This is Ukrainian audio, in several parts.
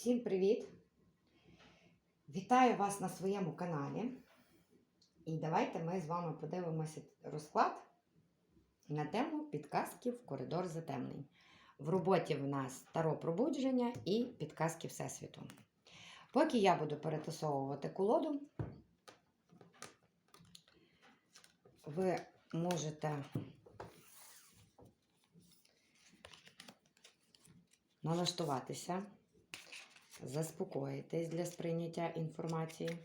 Всім привіт! Вітаю вас на своєму каналі. І давайте ми з вами подивимося розклад на тему підказки в коридор затемнень. В роботі в нас таро пробудження і підказки Всесвіту. Поки я буду перетасовувати колоду, ви можете налаштуватися, заспокоїтись для сприйняття інформації.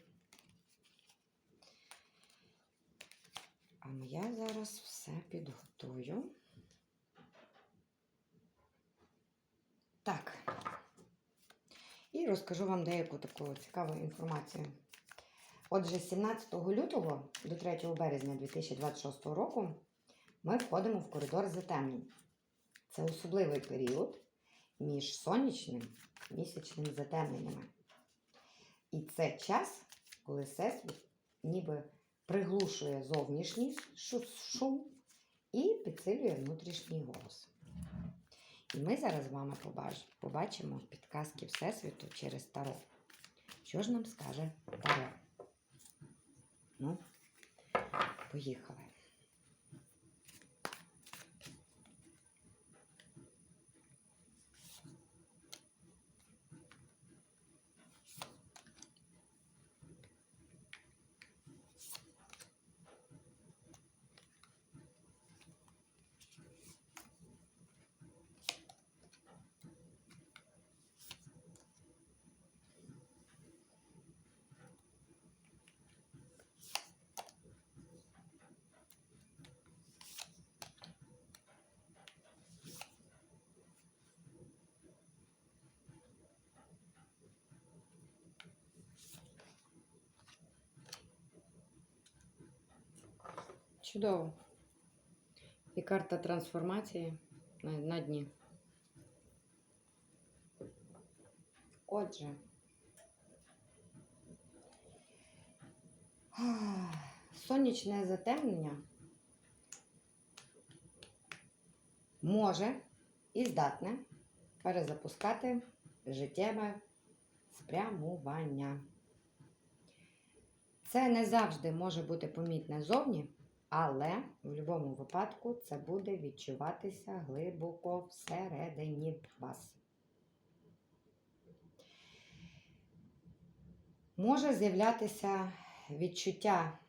А я зараз все підготую. Так. І розкажу вам деяку таку цікаву інформацію. Отже, з 17 лютого до 3 березня 2026 року ми входимо в коридор затемнень. Це особливий період між сонячним і місячним затемненнями. І це час, коли Всесвіт ніби приглушує зовнішній шум і підсилює внутрішній голос. І ми зараз з вами побачимо підказки Всесвіту через Таро. Що ж нам скаже Таро? Ну, поїхали. Чудово. І карта трансформації на, дні. Отже. Сонячне затемнення може і здатне перезапускати життєве спрямування. Це не завжди може бути помітне зовні, але в будь-якому випадку це буде відчуватися глибоко всередині вас. Може з'являтися відчуття,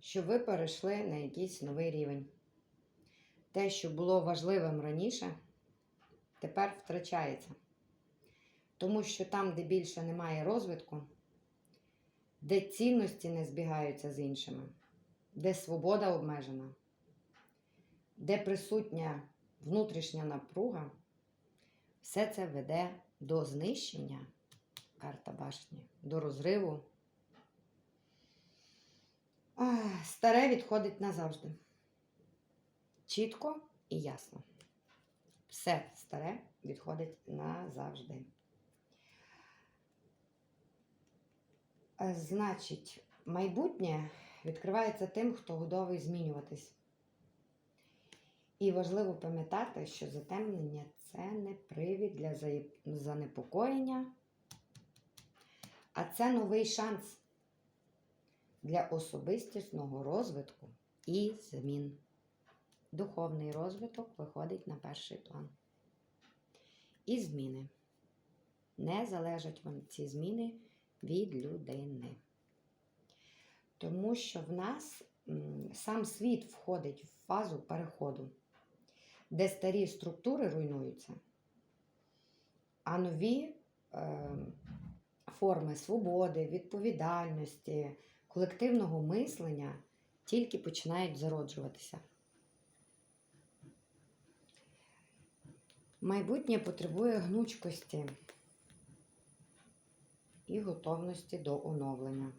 що ви перейшли на якийсь новий рівень. Те, що було важливим раніше, тепер втрачається. Тому що там, де більше немає розвитку, де цінності не збігаються з іншими, де свобода обмежена, де присутня внутрішня напруга, все це веде до знищення карта башні, до розриву. Старе відходить назавжди. Чітко і ясно. Все старе відходить назавжди. Значить, майбутнє відкривається тим, хто готовий змінюватись. І важливо пам'ятати, що затемнення це не привід для занепокоєння, а це новий шанс для особистісного розвитку і змін. Духовний розвиток виходить на перший план. І зміни. Не залежать вам ці зміни від людини. Тому що в нас сам світ входить в фазу переходу, де старі структури руйнуються, а нові е, форми свободи, відповідальності, колективного мислення тільки починають зароджуватися. Майбутнє потребує гнучкості і готовності до оновлення.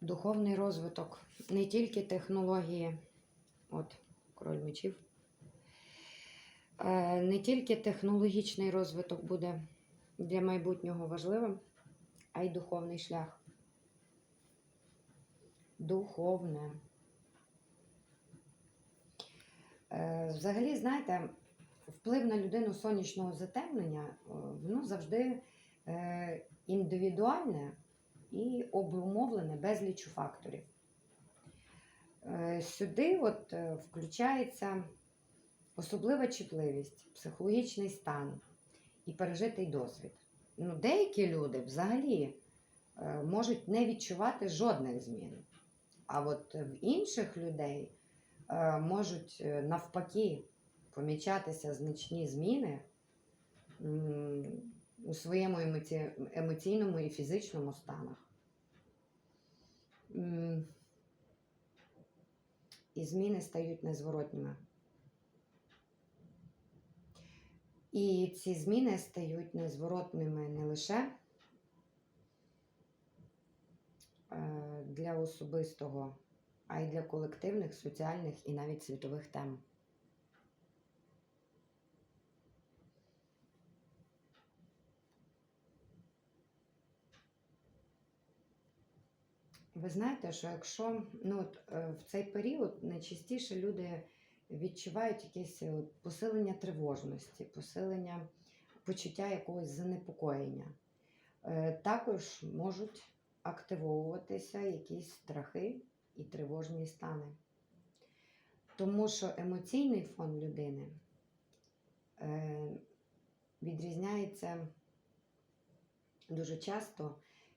Духовний розвиток, не тільки технології, от король мечів, е, не тільки технологічний розвиток буде для майбутнього важливим, а й духовний шлях. духовне. Е, Взагалі, знаєте, вплив на людину сонячного затемнення, е, воно завжди е, індивідуальне і обумовлене безлічу факторів. Е, Сюди от е, включається особлива чутливість, психологічний стан і пережитий досвід. Ну, деякі люди взагалі е, можуть не відчувати жодних змін. А от в інших людей е, можуть е, навпаки помічатися значні зміни у своєму емоційному і фізичному станах. І зміни стають незворотніми. І ці зміни стають незворотними не лише е, для особистого, а й для колективних, соціальних і навіть світових тем. Ви знаєте, що якщо ну, от, е, в цей період найчастіше люди відчувають якесь е, посилення тривожності, посилення почуття якогось занепокоєння. Е, Також можуть активовуватися якісь страхи і тривожні стани. Тому що емоційний фон людини е, відрізняється дуже часто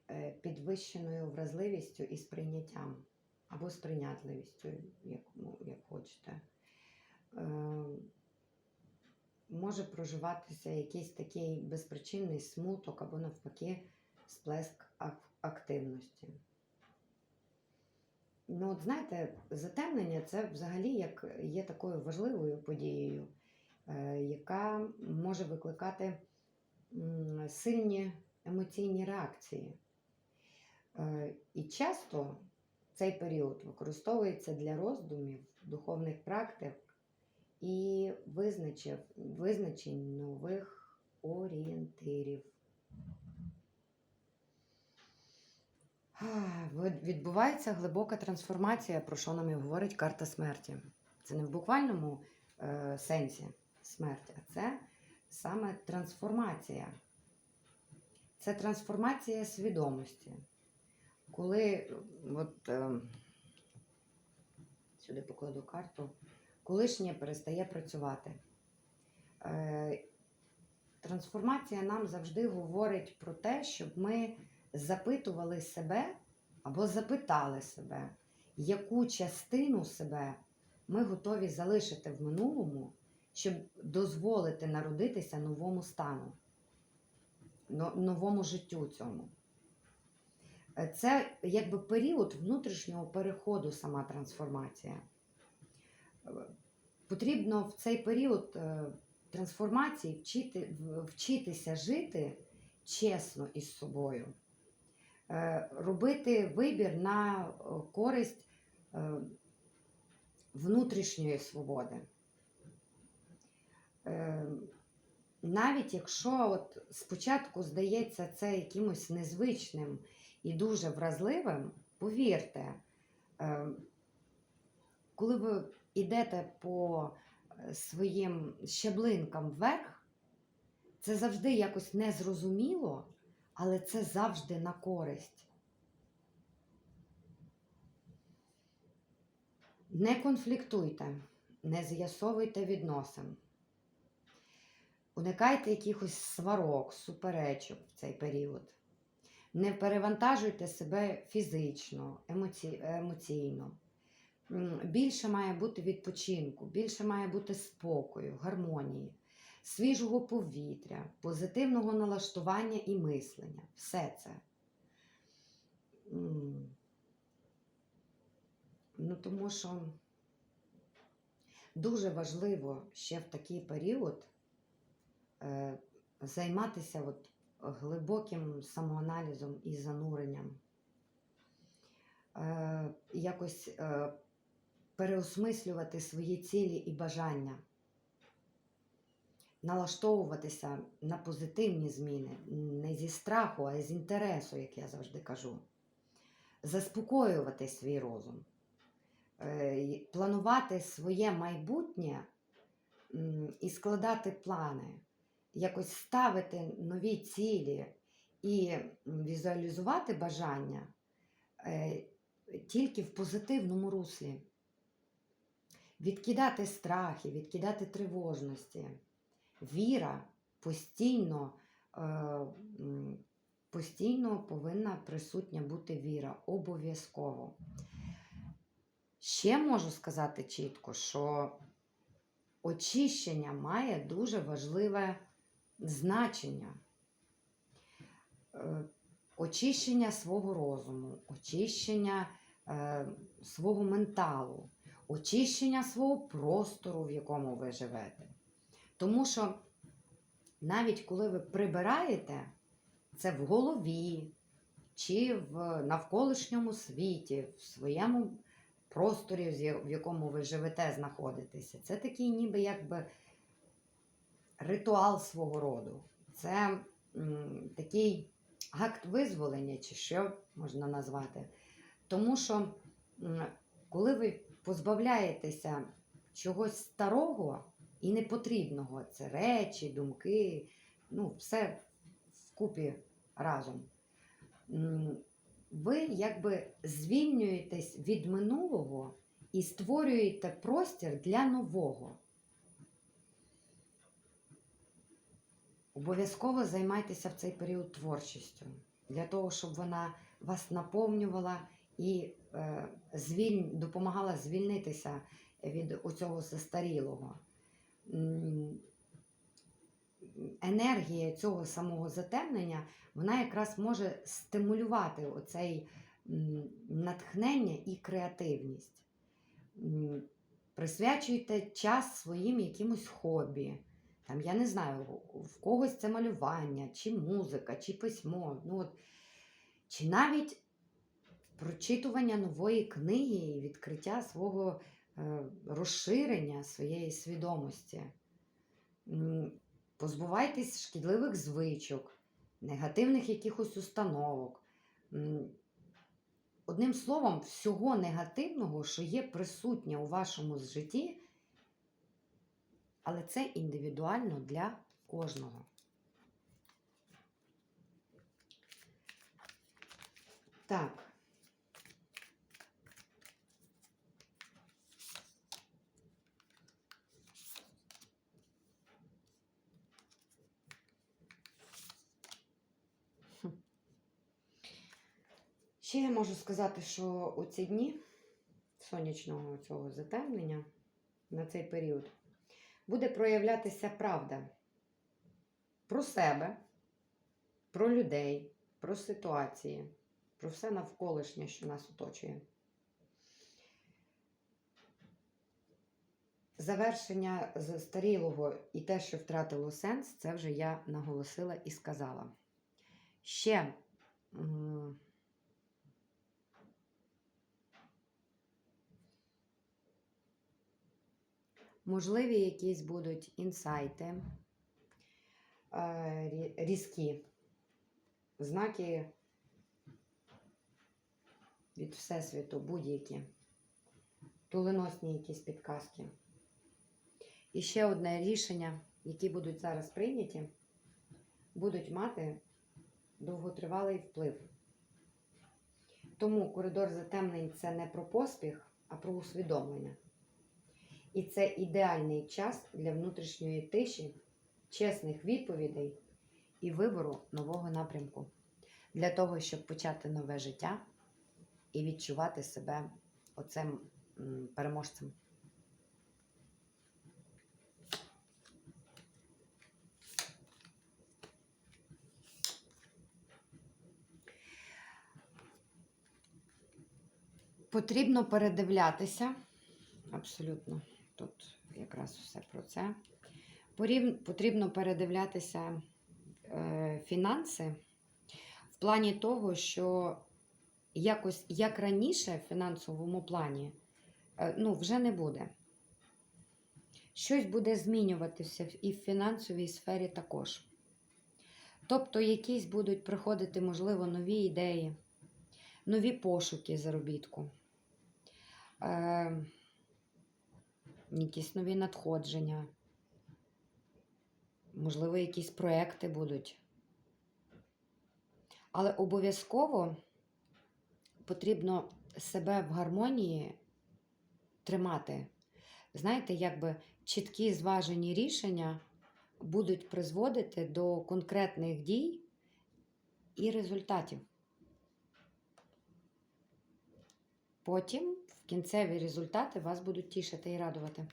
е, підвищеною вразливістю і сприйняттям або сприйнятливістю, як, ну, як хочете. Е, може проживатися якийсь такий безпричинний смуток або навпаки сплеск активності. Ну, от знаєте, затемнення це взагалі як є такою важливою подією, е, яка може викликати сильні емоційні реакції. Е, І часто цей період використовується для роздумів, духовних практик і визначень нових орієнтирів. А, ви- Відбувається глибока трансформація, про що нам і говорить карта смерті. Це не в буквальному е, сенсі смерті, а це саме трансформація. Це трансформація свідомості. Коли от, е, сюди покладу карту, колишнє перестає працювати. Е, трансформація нам завжди говорить про те, щоб ми запитували себе або запитали себе, яку частину себе ми готові залишити в минулому, щоб дозволити народитися новому стану, новому життю цьому. Е, Це якби період внутрішнього переходу, сама трансформація. Е, Потрібно в цей період е, трансформації вчити, вчитися жити чесно із собою, робити вибір на е, користь е, внутрішньої свободи. Е, Навіть якщо от спочатку здається це якимось незвичним і дуже вразливим, повірте, е, коли ви йдете по е, своїм щаблинкам вверх, це завжди якось незрозуміло, але це завжди на користь. Не конфліктуйте, не з'ясовуйте відносин. Уникайте якихось сварок, суперечок в цей період. Не перевантажуйте себе фізично, емоці... емоційно. Більше має бути відпочинку, більше має бути спокою, гармонії, свіжого повітря, позитивного налаштування і мислення. Все це. Ну, тому що дуже важливо ще в такий період е, займатися от глибоким самоаналізом і зануренням. Е, якось е, переосмислювати свої цілі і бажання, налаштовуватися на позитивні зміни, не зі страху, а з інтересу, як я завжди кажу. заспокоювати свій розум, е, планувати своє майбутнє і складати плани, якось ставити нові цілі і візуалізувати бажання е, тільки в позитивному руслі. Відкидати страхи, відкидати тривожності. Віра постійно, е, постійно повинна присутня бути віра, обов'язково. Ще можу сказати чітко, що очищення має дуже важливе значення. Е, Очищення свого розуму, очищення е, свого менталу, очищення свого простору, в якому ви живете. Тому що навіть коли ви прибираєте це в голові чи в навколишньому світі, в своєму просторі, в якому ви живете, знаходитеся, це такий ніби якби ритуал свого роду. Це м, такий акт визволення, чи що можна назвати. Тому що м, коли ви позбавляєтеся чогось старого і непотрібного, це речі, думки, ну, все вкупі разом. Ви якби звільнюєтесь від минулого і створюєте простір для нового. Обов'язково займайтеся в цей період творчістю, для того, щоб вона вас наповнювала і е, звіль... допомагала звільнитися від оцього застарілого. Енергія цього самого затемнення, вона якраз може стимулювати оцей натхнення і креативність. Присвячуйте час своїм якимось хобі. Там, я не знаю, в когось це малювання, чи музика, чи письмо. Ну, от, чи навіть прочитування нової книги і відкриття свого розширення своєї свідомості. Позбувайтесь шкідливих звичок, негативних якихось установок. Одним словом, всього негативного, що є присутнє у вашому житті, але це індивідуально для кожного. Так. Ще я можу сказати, що у ці дні сонячного цього затемнення на цей період буде проявлятися правда про себе, про людей, про ситуації, про все навколишнє, що нас оточує. Завершення застарілого і те, що втратило сенс, це вже я наголосила і сказала. Ще можливі якісь будуть інсайти, е, різкі знаки від Всесвіту, будь-які, доленосні якісь підказки. І ще одне рішення, які будуть зараз прийняті, будуть мати довготривалий вплив. Тому коридор затемнень це не про поспіх, а про усвідомлення. І це ідеальний час для внутрішньої тиші, чесних відповідей і вибору нового напрямку для того, щоб почати нове життя і відчувати себе оцим переможцем. Потрібно передивлятися. Абсолютно. Тут якраз все про це. Потрібно передивлятися е, фінанси в плані того, що якось як раніше в фінансовому плані е, ну, вже не буде. Щось буде змінюватися і в фінансовій сфері також. Тобто, якісь будуть приходити, можливо, нові ідеї, нові пошуки заробітку, е, якісь нові надходження, можливо, якісь проекти будуть. Але обов'язково потрібно себе в гармонії тримати. Знаєте, якби чіткі зважені рішення будуть призводити до конкретних дій і результатів. Потім кінцеві результати вас будуть тішити і радувати.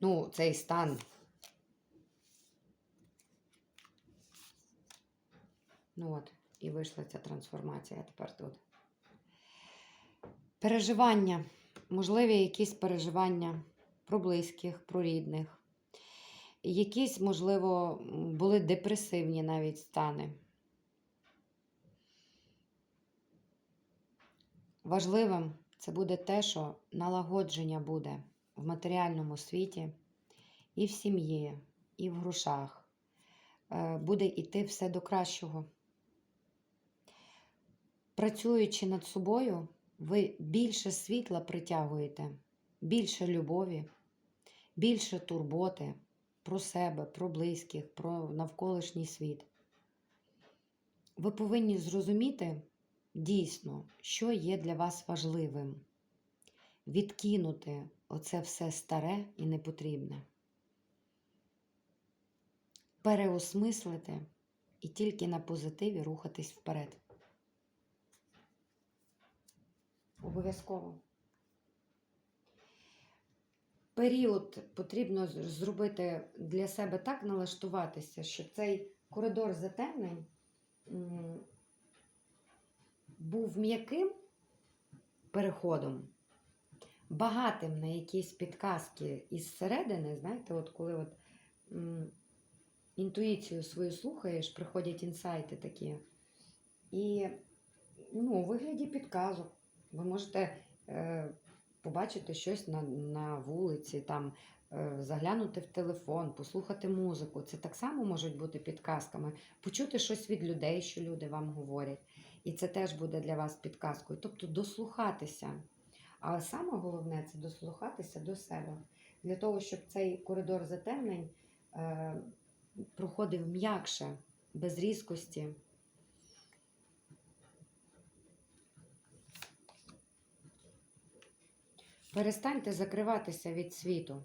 Ну, цей стан. Ну от, і вийшла ця трансформація тепер тут. Переживання. Можливі якісь переживання про близьких, про рідних. Якісь, можливо, були депресивні навіть стани. Важливим це буде те, що налагодження буде в матеріальному світі, і в сім'ї, і в грошах. Е, Буде йти все до кращого. Працюючи над собою, ви більше світла притягуєте, більше любові, більше турботи про себе, про близьких, про навколишній світ. Ви повинні зрозуміти дійсно, що є для вас важливим. Відкинути оце все старе і непотрібне. Переосмислити і тільки на позитиві рухатись вперед. Обов'язково. Період потрібно зробити для себе так налаштуватися, щоб цей коридор затемнень був м'яким переходом, багатим на якісь підказки із середини, знаєте, от коли от, м, інтуїцію свою слухаєш, приходять інсайти такі. І ну, у вигляді підказок. Ви можете е, побачити щось на, на вулиці, там, е, заглянути в телефон, послухати музику. Це так само можуть бути підказками, почути щось від людей, що люди вам говорять. І це теж буде для вас підказкою. Тобто дослухатися. А саме головне це дослухатися до себе. Для того, щоб цей коридор затемнень е, проходив м'якше, без різкості. Перестаньте закриватися від світу.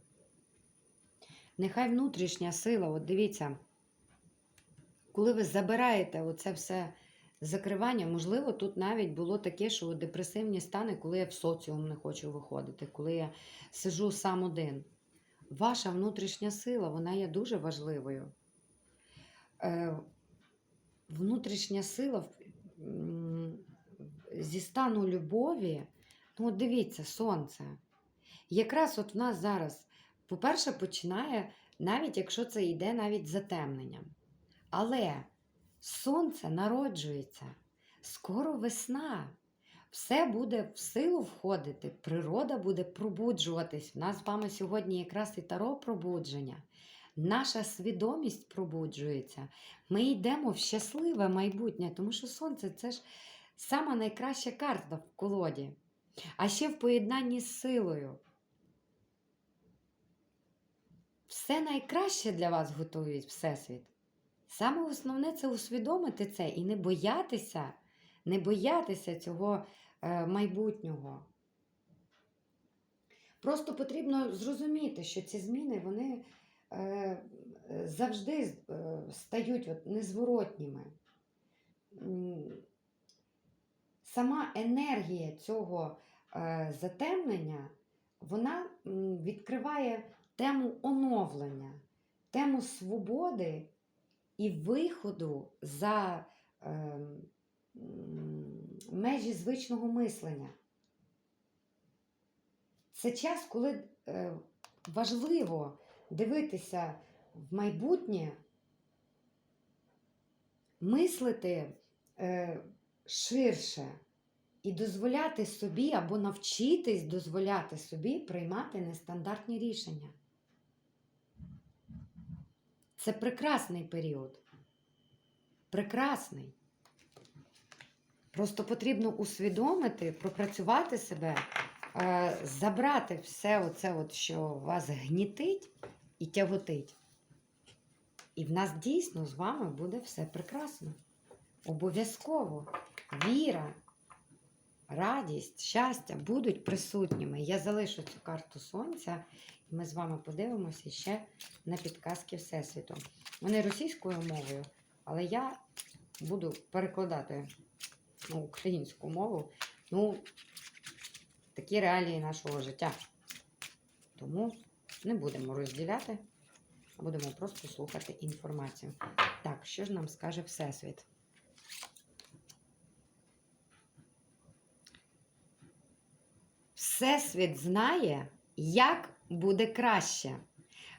Нехай внутрішня сила, от дивіться, коли ви забираєте оце все закривання, можливо, тут навіть було таке, що депресивні стани, коли я в соціум не хочу виходити, коли я сижу сам один. Ваша внутрішня сила, вона є дуже важливою. Е, внутрішня сила зі стану любові, ну от дивіться, сонце. Якраз от в нас зараз, по-перше, починає, навіть якщо це йде навіть затемненням. Але сонце народжується, скоро весна. Все буде в силу входити, природа буде пробуджуватись. У нас з вами сьогодні якраз і таро пробудження. Наша свідомість пробуджується. Ми йдемо в щасливе майбутнє, тому що сонце це ж сама найкраща карта в колоді. А ще в поєднанні з силою. Все найкраще для вас готують Всесвіт. Саме основне це усвідомити це і не боятися, не боятися цього е, майбутнього. Просто потрібно зрозуміти, що ці зміни вони е, завжди е, стають от незворотніми. Сама енергія цього затемнення, вона відкриває тему оновлення, тему свободи і виходу за е, межі звичного мислення. Це час, коли е, важливо дивитися в майбутнє, мислити е, ширше і дозволяти собі або навчитись дозволяти собі приймати нестандартні рішення. Це прекрасний період. Прекрасний. Просто потрібно усвідомити, пропрацювати себе, е, забрати все оце, от, що вас гнітить і тяготить. І в нас дійсно з вами буде все прекрасно. Обов'язково віра, радість, щастя будуть присутніми. Я залишу цю карту сонця, і ми з вами подивимося ще на підказки Всесвіту. Вони російською мовою, але я буду перекладати на українську мову. Ну, такі реалії нашого життя. Тому не будемо розділяти, а будемо просто слухати інформацію. Так, що ж нам скаже Всесвіт? Всесвіт знає, як буде краще.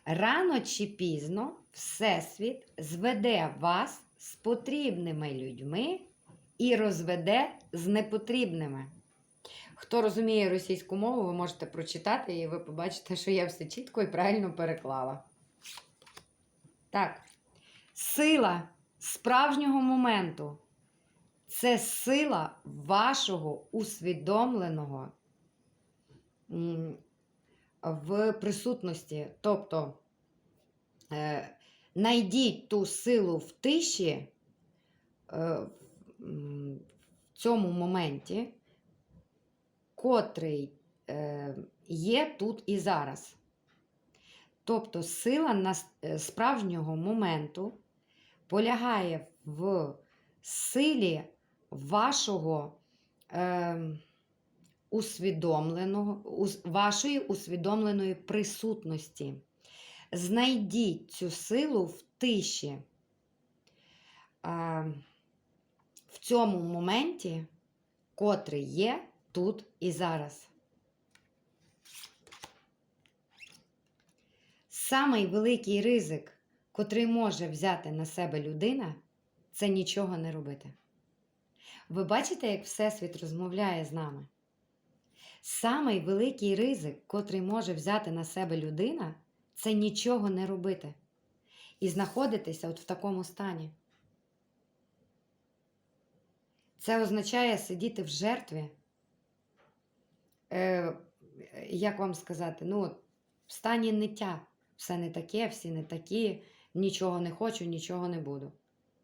Рано чи пізно Всесвіт зведе вас з потрібними людьми і розведе з непотрібними. Хто розуміє російську мову, ви можете прочитати, і ви побачите, що я все чітко і правильно переклала. Так, сила справжнього моменту це сила вашого усвідомленого в присутності. Тобто, е, найдіть ту силу в тиші е, в цьому моменті, котрий е, є тут і зараз. Тобто сила е, справжнього моменту полягає в силі вашого е, усвідомленого, вашої усвідомленої присутності. Знайдіть цю силу в тиші. В цьому моменті, котрий є тут і зараз. Самий великий ризик, котрий може взяти на себе людина, це нічого не робити. Ви бачите, як Всесвіт розмовляє з нами? Самий великий ризик, котрий може взяти на себе людина, це нічого не робити. І знаходитися от в такому стані. Це означає сидіти в жертві. Е, як вам сказати, ну, в стані ниття. Все не таке, всі не такі, нічого не хочу, нічого не буду.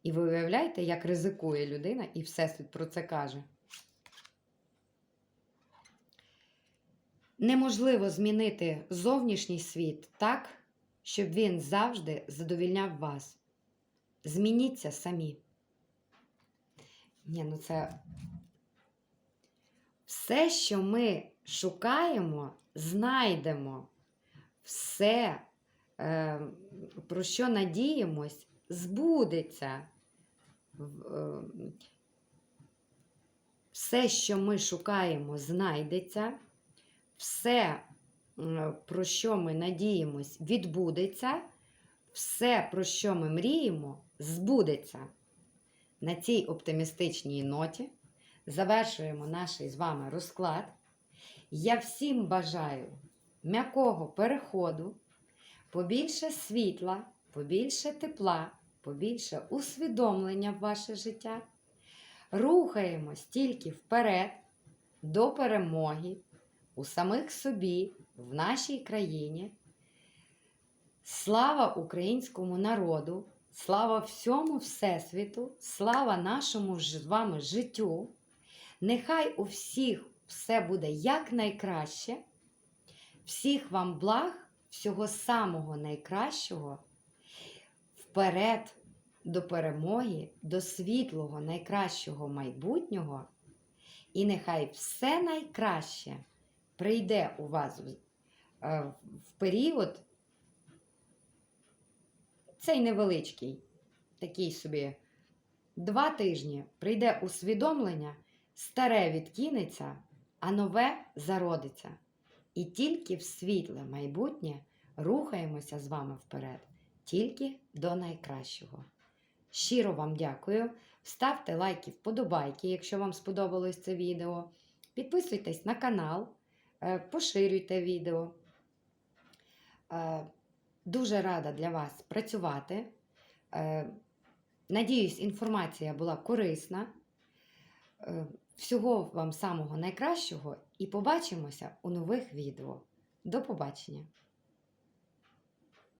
І ви уявляєте, як ризикує людина, і Всесвіт про це каже. Неможливо змінити зовнішній світ так, щоб він завжди задовільняв вас. Змініться самі. Ні, ну це все, що ми шукаємо, знайдемо. Все, е, про що надіємось, збудеться. Е, Все, що ми шукаємо, знайдеться. Все, про що ми надіємось, відбудеться. Все, про що ми мріємо, збудеться. На цій оптимістичній ноті завершуємо наш з вами розклад. Я всім бажаю м'якого переходу, побільше світла, побільше тепла, побільше усвідомлення в ваше життя. Рухаємось тільки вперед до перемоги у самих собі, в нашій країні. Слава українському народу! Слава всьому Всесвіту, слава нашому з вами життю. Нехай у всіх все буде якнайкраще. Всіх вам благ, всього самого найкращого. Вперед до перемоги, до світлого, найкращого майбутнього. І нехай все найкраще прийде у вас в, е, період цей невеличкий, такий собі два тижні прийде усвідомлення, старе відкинеться, а нове зародиться. І тільки в світле майбутнє рухаємося з вами вперед, тільки до найкращого. Щиро вам дякую. Ставте лайки, вподобайки, якщо вам сподобалось це відео. Підписуйтесь на канал, поширюйте відео. Е, Дуже рада для вас працювати. Е, Надіюсь, інформація була корисна. Е, Всього вам самого найкращого і побачимося у нових відео. До побачення!